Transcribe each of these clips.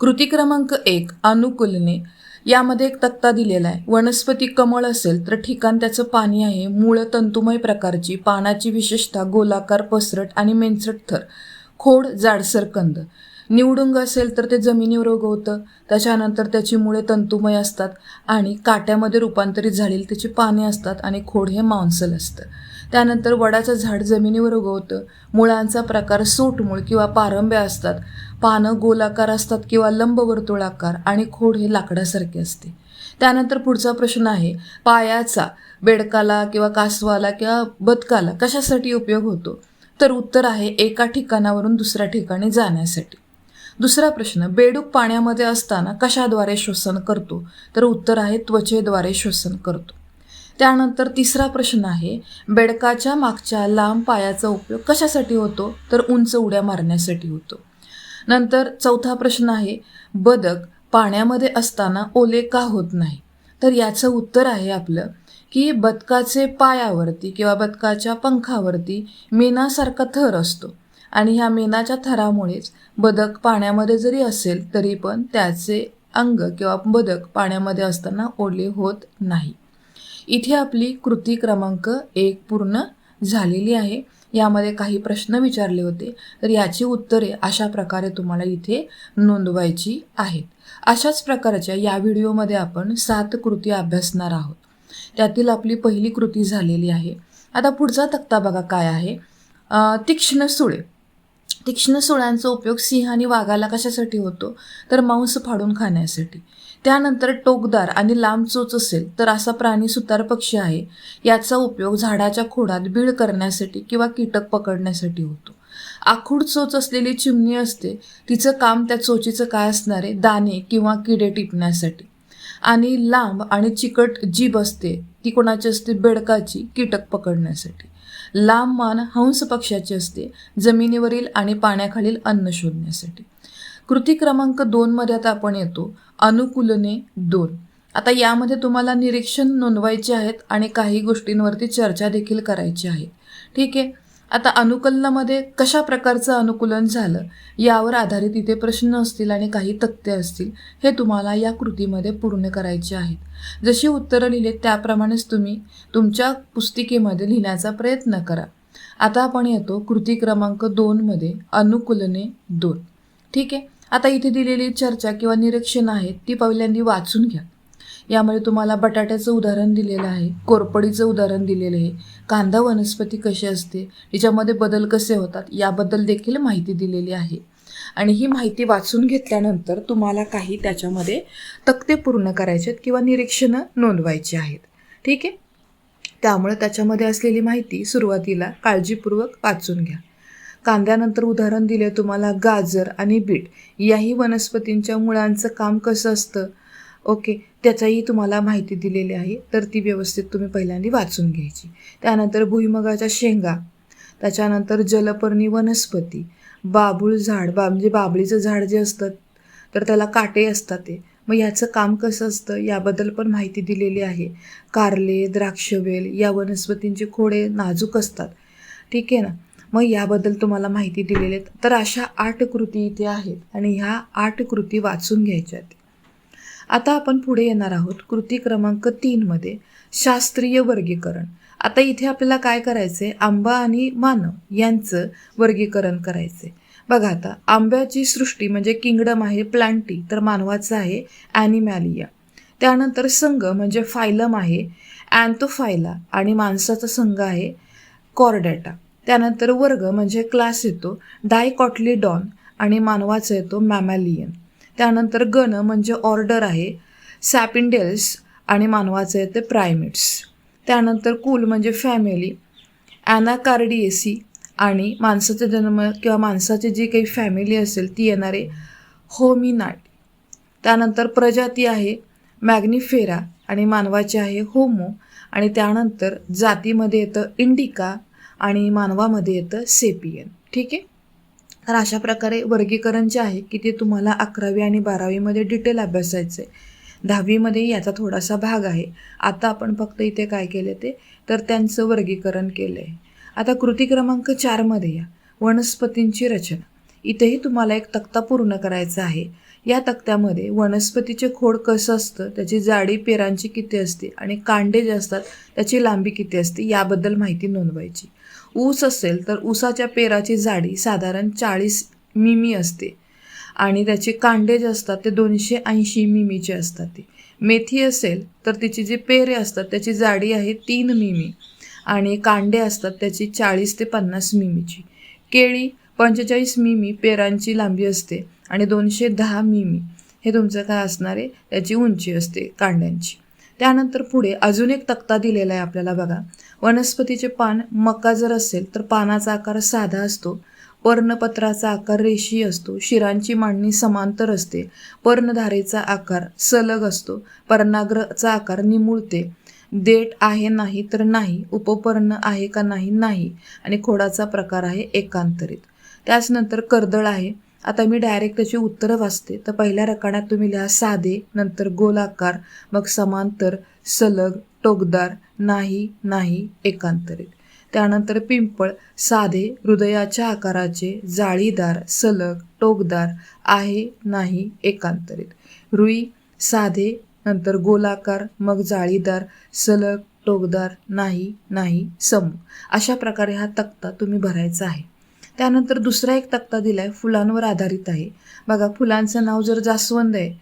कृती क्रमांक एक अनुकूलने यामध्ये एक तक्ता दिलेला आहे. वनस्पती कमळ असेल तर ठिकाण त्याचं पाणी आहे. मूळ तंतुमय प्रकारची पानाची विशेषता गोलाकार पसरट आणि मेंचट थर. खोड जाडसर कंद. निवडुंग असेल तर ते जमिनीवर उगवतं. त्याच्यानंतर त्याची मुळे तंतुमय असतात आणि काट्यामध्ये रूपांतरित झालेली त्याची पाने असतात आणि खोड हे मांसल असतं. त्यानंतर वडाचं झाड जमिनीवर उगवतं. मुळांचा प्रकार सोटमूळ किंवा पारंब्या असतात. पानं गोलाकार असतात किंवा लंबवर्तुळाकार आणि खोड हे लाकडासारखे असते. त्यानंतर पुढचा प्रश्न आहे पायाचा बेडकाला किंवा कासवाला किंवा बदकाला कशासाठी उपयोग होतो? तर उत्तर आहे एका ठिकाणावरून दुसऱ्या ठिकाणी जाण्यासाठी. दुसरा प्रश्न बेडूक पाण्यामध्ये असताना कशाद्वारे श्वसन करतो? तर उत्तर आहे त्वचेद्वारे श्वसन करतो. त्यानंतर तिसरा प्रश्न आहे बेडकाच्या मागच्या लांब पायाचा उपयोग कशासाठी होतो? तर उंच उड्या मारण्यासाठी होतो. नंतर चौथा प्रश्न आहे बदक पाण्यामध्ये असताना ओले का होत नाही? तर याचं उत्तर आहे आपलं की बदकाचे पायावरती किंवा बदकाच्या पंखावरती मेणासारखा थर असतो. आणि ह्या मेणाच्या थरामुळेच बदक पाण्यामध्ये जरी असेल तरी पण त्याचे अंग किंवा बदक पाण्यामध्ये असताना ओले होत नाही. इथे आपली कृती क्रमांक एक पूर्ण झालेली आहे. यामध्ये काही प्रश्न विचारले होते. तर याची उत्तरे अशा प्रकारे तुम्हाला इथे नोंदवायची आहेत. अशाच प्रकारच्या या व्हिडिओमध्ये आपण सात कृती अभ्यासणार आहोत. त्यातील आपली पहिली कृती झालेली आहे. आता पुढचा तक्ता बघा काय आहे. तीक्ष्ण सुळे. तीक्ष्ण सुळ्यांचा उपयोग सिंह आणि वाघाला कशासाठी होतो? तर मांस फाडून खाण्यासाठी. त्यानंतर टोकदार आणि लांब चोच असेल तर असा प्राणी सुतार पक्षी आहे. याचा उपयोग झाडाच्या खोडात बीळ करण्यासाठी किंवा कीटक पकडण्यासाठी होतो. आखूड चोच असलेली चिमणी असते. तिचं काम त्या चोचीचं काय असणारे? दाणे किंवा किडे टिपण्यासाठी. आणि लांब आणि चिकट जीभ असते. ती कोणाची असते? बेडकाची कीटक पकडण्यासाठी. लांब मान हंस पक्षाची असते. जमिनीवरील आणि पाण्याखालील अन्न शोधण्यासाठी. कृती क्रमांक दोनमध्ये आता आपण येतो. अनुकूलने दोन. आता यामध्ये तुम्हाला निरीक्षण नोंदवायचे आहेत आणि काही गोष्टींवरती चर्चा देखील करायची आहे. ठीक आहे? आता अनुकलनामध्ये कशा प्रकारचं अनुकूलन झालं यावर आधारित इथे प्रश्न असतील आणि काही तथ्य असतील हे तुम्हाला या कृतीमध्ये पूर्ण करायचे आहेत. जशी उत्तरं लिहिलेत त्याप्रमाणेच तुम्ही तुमच्या पुस्तिकेमध्ये लिहिण्याचा प्रयत्न करा. आता आपण येतो कृती क्रमांक दोनमध्ये अनुकूलने दोन. ठीक आहे? आता इथे दिलेली चर्चा किंवा निरीक्षण आहेत ती पहिल्यांदा वाचून घ्या. यामध्ये तुम्हाला बटाट्याचं उदाहरण दिलेलं आहे कोरपडीचं उदाहरण दिलेलं आहे कांदा वनस्पती कशी असते तिच्यामध्ये बदल कसे होतात याबद्दल देखील माहिती दिलेली आहे. आणि ही माहिती वाचून घेतल्यानंतर तुम्हाला काही त्याच्यामध्ये तक्ते पूर्ण करायचे आहेत किंवा निरीक्षणं नोंदवायची आहेत. ठीक आहे? त्यामुळे त्याच्यामध्ये असलेली माहिती सुरुवातीला काळजीपूर्वक वाचून घ्या. कांद्यानंतर उदाहरण दिले तुम्हाला गाजर आणि बीट. याही वनस्पतींच्या मुळांचं काम कसं असतं? ओके त्याचाही तुम्हाला माहिती दिलेली आहे. तर ती व्यवस्थित तुम्ही पहिल्यांदा वाचून घ्यायची. त्यानंतर भुईमगाच्या शेंगा. त्याच्यानंतर जलपर्णी वनस्पती. बाबूळ झाड बा म्हणजे बाबळीचं झाड जे असतं तर त्याला काटे असतात ते. मग याचं काम कसं असतं? याबद्दल पण माहिती दिलेली आहे. कारले द्राक्षवेल या वनस्पतींचे खोडे नाजूक असतात. ठीक आहे ना? मग याबद्दल तुम्हाला माहिती दिलेली आहेत. तर अशा आठ कृती इथे आहेत आणि ह्या आठ कृती वाचून घ्यायच्या आहेत. आता आपण पुढे येणार आहोत कृती क्रमांक तीनमध्ये शास्त्रीय वर्गीकरण. आता इथे आपल्याला काय करायचं आहे आंबा आणि मानव यांचं वर्गीकरण करायचंय. बघा आता आंब्याची सृष्टी म्हणजे किंगडम आहे प्लांटी तर मानवाचं आहे ॲनिमॅलिया. त्यानंतर संघ म्हणजे फायलम आहे अँथोफायला आणि माणसाचा संघ आहे कॉर्डेटा. त्यानंतर वर्ग म्हणजे क्लास येतो. डायकॉटलीडॉन आणि मानवाचा येतो मॅमॅलियन. त्यानंतर गण म्हणजे ऑर्डर आहे. सॅपिंडेल्स आणि मानवाचं येते प्रायमेट्स. त्यानंतर कुल म्हणजे फॅमिली. ॲनाकार्डिएसी आणि माणसाचा जन्म किंवा माणसाची जी काही फॅमिली असेल ती येणारे होमिनाट. त्यानंतर प्रजाती आहे. मॅग्निफेरा आणि मानवाची आहे होमो. आणि त्यानंतर जातीमध्ये येतं इंडिका आणि मानवामध्ये येतं सेपियन. ठीक आहे? तर अशा प्रकारे वर्गीकरण जे आहे की ते तुम्हाला अकरावी आणि बारावीमध्ये डिटेल अभ्यासायचं आहे दहावीमध्ये याचा थोडासा भाग आहे. आता आपण फक्त इथे काय केले ते तर त्यांचं वर्गीकरण केलं आहे आता कृती क्रमांक चारमध्ये या. वनस्पतींची रचना. इथेही तुम्हाला एक तक्ता पूर्ण करायचा आहे. या तक्त्यामध्ये वनस्पतीचे खोड कसं असतं त्याची जाडी पेरांची किती असते आणि कांडे जे असतात त्याची लांबी किती असते याबद्दल माहिती नोंदवायची. ऊस असेल तर ऊसाच्या पेराची जाडी साधारण चाळीस मिमी असते. आणि त्याचे कांडे जे असतात ते दोनशे ऐंशी मिमीचे असतात ते. मेथी असेल तर तिची जी पेरे असतात त्याची जाडी आहे तीन मिमी. आणि कांडे असतात त्याची चाळीस ते पन्नास मिमीची. केळी पंचेचाळीस मिमी पेरांची लांबी असते आणि दोनशे दहा मिमी. हे तुमचं काय असणार आहे? त्याची उंची असते कांड्यांची. त्यानंतर पुढे अजून एक तक्ता दिलेला आहे आपल्याला बघा. वनस्पतीचे पान मका जर असेल तर पानाचा आकार साधा असतो. पर्णपत्राचा आकार रेशी असतो. शिरांची मांडणी समांतर असते. पर्णधारेचा आकार सलग असतो. पर्णाग्रचा आकार निमुळते. देठ आहे नाही तर नाही. उपपर्ण आहे का नाही नाही. आणि खोडाचा प्रकार आहे एकांतरित. त्याचनंतर कर्दळ आहे. आता मी डायरेक्ट त्याची उत्तरं वाचते. तर पहिल्या रकाण्यात तुम्ही लिहा साधे नंतर गोलाकार मग समांतर सलग टोकदार नाही नाही एकांतरित. त्यानंतर पिंपळ साधे हृदयाच्या आकाराचे जाळीदार सलग टोकदार आहे नाही एकांतरित. रुई साधे नंतर गोलाकार मग जाळीदार सलग टोकदार नाही नाही सम. अशा प्रकारे हा तक्ता तुम्ही भरायचा आहे. त्यानंतर दुसरा एक तक्ता दिला आहे फुलांवर आधारित आहे. बघा फुलांचं नाव जर जास्वंद आहे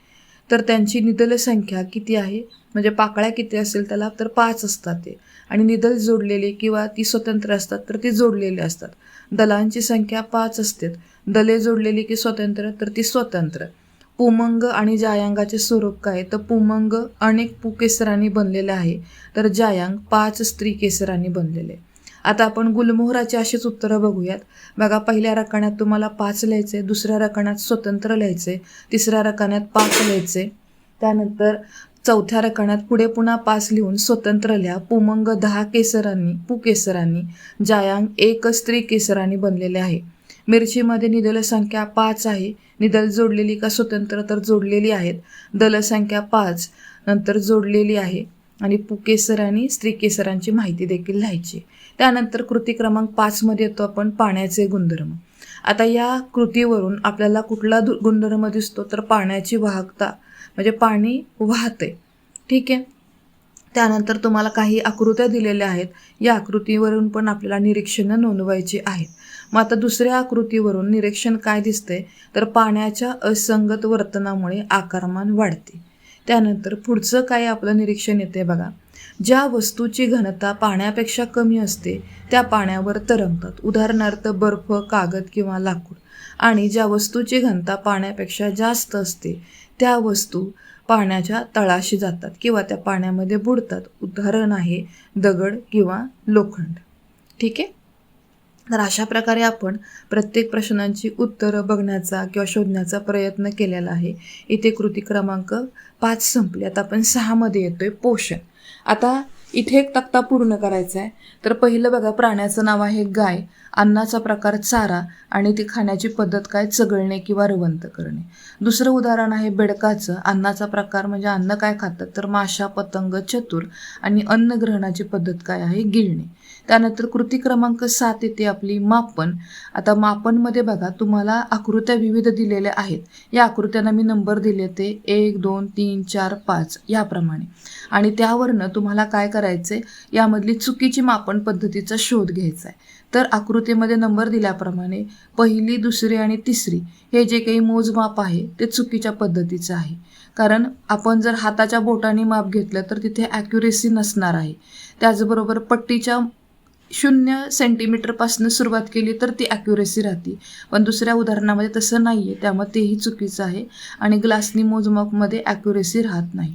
तर त्यांची निदल संख्या किती आहे? म्हणजे पाकळ्या किती असेल त्याला तर पाच असतात ते. आणि निदल जोडलेली किंवा ती स्वतंत्र असतात तर ती जोडलेले असतात. दलांची संख्या पाच असते. दले जोडलेली की स्वतंत्र तर ती स्वतंत्र. पुमंग आणि जायांगाचे स्वरूप काय? तर पुमंग अनेक पुकेसरांनी बनलेले आहे. तर जायांग पाच स्त्री केसरांनी बनलेले. आता आपण गुलमोहराची अशीच उत्तरं बघूयात. बघा पहिल्या रकान्यात तुम्हाला पाच लिहायचे दुसऱ्या रकान्यात स्वतंत्र लिहायचे तिसऱ्या रकान्यात पाच लिहायचे त्यानंतर चौथ्या रकाण्यात पुढे पुन्हा पाच लिहून स्वतंत्र लिहा. पुमंग दहा केसरांनी पुकेसरांनी जायांग एक स्त्री केसरांनी बनलेले आहे. मिरचीमध्ये निदल संख्या पाच आहे. निदल जोडलेली का स्वतंत्र तर जोडलेली आहेत. दलसंख्या पाच नंतर जोडलेली आहे. आणि पुकेसर आणि स्त्रीकेसरांची माहिती देखील लिहायची. त्यानंतर कृती क्रमांक पाचमध्ये येतो आपण पाण्याचे गुणधर्म. आता या कृतीवरून आपल्याला कुठला दु गुणधर्म दिसतो तर पाण्याची वाहकता म्हणजे पाणी वाहते. ठीक आहे? त्यानंतर तुम्हाला काही आकृत्या दिलेल्या आहेत. या आकृतीवरून पण आपल्याला निरीक्षणं नोंदवायची आहेत. मग आता दुसऱ्या आकृतीवरून निरीक्षण काय दिसते तर पाण्याच्या असंगत वर्तनामुळे आकारमान वाढते. त्यानंतर पुढचं काय आपलं निरीक्षण येते बघा. ज्या वस्तूची घनता पाण्यापेक्षा कमी असते त्या पाण्यावर तरंगतात. उदाहरणार्थ बर्फ कागद किंवा लाकूड. आणि ज्या वस्तूची घनता पाण्यापेक्षा जास्त असते त्या वस्तू पाण्याच्या तळाशी जातात किंवा त्या पाण्यामध्ये बुडतात. उदाहरण आहे दगड किंवा लोखंड. ठीक आहे? तर अशा प्रकारे आपण प्रत्येक प्रश्नांची उत्तरं बघण्याचा किंवा शोधण्याचा प्रयत्न केलेला आहे. इथे कृती क्रमांक पाच संपली. आता आपण सहामध्ये येतोय पोषण. आता इथे एक तक्ता पूर्ण करायचा आहे तर पहिलं बघा प्राण्याचं नाव आहे गाय. अन्नाचा प्रकार चारा आणि ती खाण्याची पद्धत काय? चगळणे किंवा रवंत करणे. दुसरं उदाहरण आहे बेडकाचं. अन्नाचा प्रकार म्हणजे अन्न काय खातात? तर माशा पतंग चतुर आणि अन्न ग्रहणाची पद्धत काय आहे? गिळणे. त्यानंतर कृती क्रमांक सात येते आपली मापन. आता मापनमध्ये बघा तुम्हाला आकृत्या विविध दिलेल्या आहेत. या आकृत्यांना मी नंबर दिले ते एक दोन तीन चार पाच याप्रमाणे. आणि त्यावरनं तुम्हाला काय करायचं आहे यामधली चुकीची मापन पद्धतीचा शोध घ्यायचा आहे. तर आकृतीमध्ये नंबर दिल्याप्रमाणे पहिली दुसरी आणि तिसरी हे जे काही मोजमाप आहे ते चुकीच्या पद्धतीचं आहे. कारण आपण जर हाताच्या बोटाने माप घेतलं तर तिथे ॲक्युरेसी नसणार आहे. त्याचबरोबर पट्टीच्या शून्य सेंटीमीटरपासून सुरुवात केली तर ती ॲक्युरेसी राहते. पण दुसऱ्या उदाहरणामध्ये तसं नाही आहे त्यामुळे तेही चुकीचं आहे आणि ग्लासनी मोजमापमध्ये ॲक्युरेसी राहत नाही.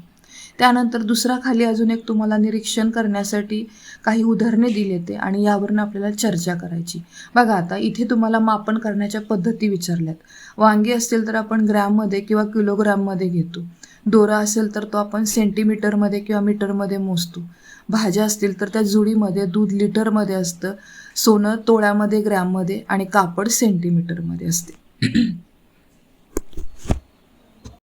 त्यानंतर दुसरा खाली अजून एक तुम्हाला निरीक्षण करण्यासाठी काही उदाहरणे दिली येते आणि यावरून आपल्याला चर्चा करायची. बघा आता इथे तुम्हाला मापन करण्याच्या पद्धती विचारल्यात. वांगी असतील तर आपण ग्रॅममध्ये किंवा किलोग्रॅममध्ये घेतो. दोरा असेल तर तो आपण सेंटीमीटरमध्ये किंवा मीटरमध्ये मोजतो. भाज्या असतील तर त्या जुडीमध्ये दूध लिटरमध्ये असतं सोनं तोळ्यामध्ये ग्रॅममध्ये आणि कापड सेंटीमीटरमध्ये असते.